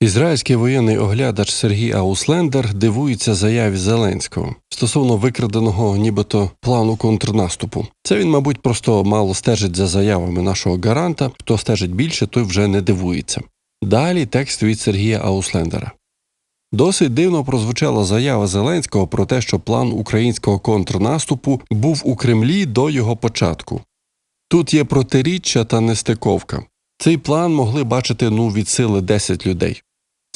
Ізраїльський воєнний оглядач Сергій Ауслендер дивується заяві Зеленського стосовно викраденого нібито плану контрнаступу. Це він, мабуть, просто мало стежить за заявами нашого гаранта. Хто стежить більше, той вже не дивується. Далі текст від Сергія Ауслендера. Досить дивно прозвучала заява Зеленського про те, що план українського контрнаступу був у Кремлі до його початку. Тут є протиріччя та нестиковка. Цей план могли бачити ну від сили 10 людей.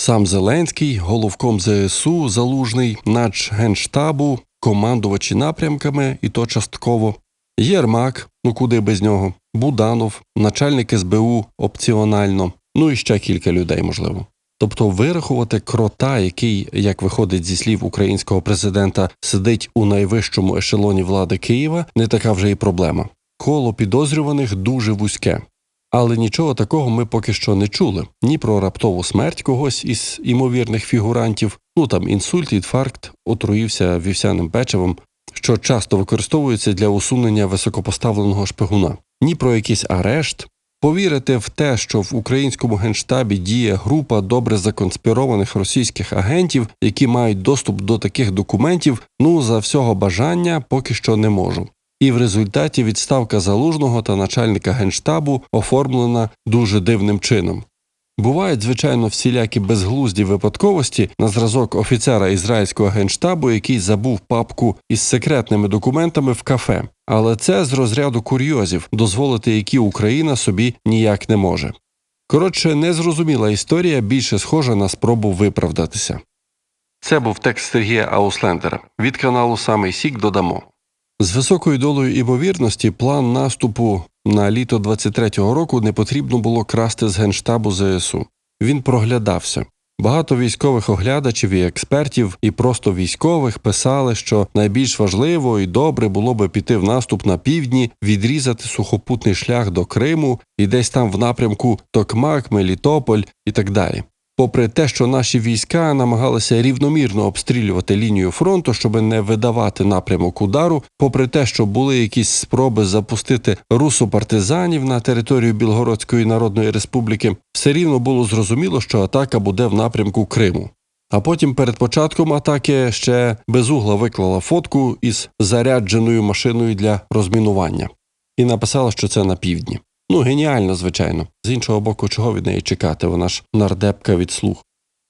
Сам Зеленський, головком ЗСУ, залужний, нач генштабу, командувачі напрямками, і то частково, Єрмак, ну куди без нього, Буданов, начальник СБУ опціонально, ну і ще кілька людей, можливо. Тобто вирахувати крота, який, як виходить зі слів українського президента, сидить у найвищому ешелоні влади Києва, не така вже і проблема. Коло підозрюваних дуже вузьке. Але нічого такого ми поки що не чули ні про раптову смерть когось із імовірних фігурантів, ну там інсульт, інфаркт, отруївся вівсяним печивом, що часто використовується для усунення високопоставленого шпигуна, ні про якийсь арешт. Повірити в те, що в українському генштабі діє група добре законспірованих російських агентів, які мають доступ до таких документів, ну за всього бажання поки що не можу. І в результаті відставка залужного та начальника генштабу оформлена дуже дивним чином. Бувають, звичайно, всілякі безглузді випадковості на зразок офіцера ізраїльського генштабу, який забув папку із секретними документами в кафе, але це з розряду курйозів, дозволити які Україна собі ніяк не може. Коротше, незрозуміла історія більше схожа на спробу виправдатися. Це був текст Сергія Ауслендера від каналу Самий Сік додамо. З високою долею імовірності план наступу на літо 23-го року не потрібно було красти з генштабу ЗСУ. Він проглядався. Багато військових оглядачів і експертів, і просто військових писали, що найбільш важливо і добре було би піти в наступ на півдні, відрізати сухопутний шлях до Криму і десь там в напрямку Токмак, Мелітополь і так далі. Попри те, що наші війська намагалися рівномірно обстрілювати лінію фронту, щоб не видавати напрямок удару, попри те, що були якісь спроби запустити русопартизанів на територію Білгородської Народної Республіки, все рівно було зрозуміло, що атака буде в напрямку Криму. А потім перед початком атаки ще безугла виклала фотку із зарядженою машиною для розмінування і написала, що це на півдні. Ну, геніально, звичайно. З іншого боку, чого від неї чекати? Вона ж нардепка від слух.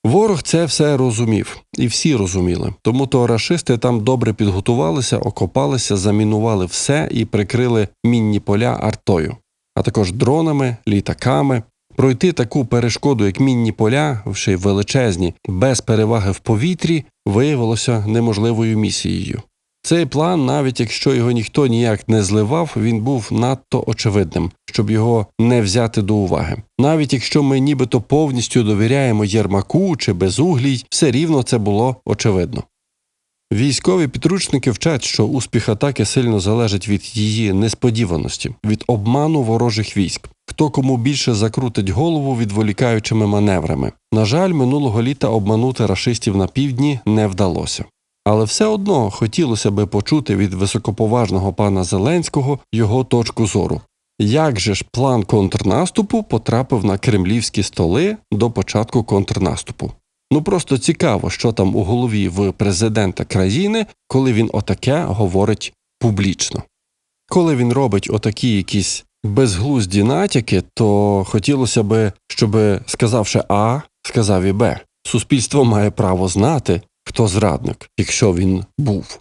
Ворог це все розумів, і всі розуміли. Тому то рашисти там добре підготувалися, окопалися, замінували все і прикрили мінні поля артою, а також дронами, літаками. Пройти таку перешкоду, як мінні поля, ще й величезні, без переваги в повітрі, виявилося неможливою місією. Цей план, навіть якщо його ніхто ніяк не зливав, він був надто очевидним, щоб його не взяти до уваги. Навіть якщо ми нібито повністю довіряємо Єрмаку чи безуглій, все рівно це було очевидно. Військові підручники вчать, що успіх атаки сильно залежить від її несподіваності, від обману ворожих військ. Хто кому більше закрутить голову відволікаючими маневрами. На жаль, минулого літа обманути рашистів на півдні не вдалося. Але все одно хотілося би почути від високоповажного пана Зеленського його точку зору. Як же ж план контрнаступу потрапив на кремлівські столи до початку контрнаступу? Ну просто цікаво, що там у голові в президента країни, коли він отаке говорить публічно. Коли він робить отакі якісь безглузді натяки, то хотілося би, щоб, сказавши А, сказав і Б. Суспільство має право знати, хто зрадник, якщо він був.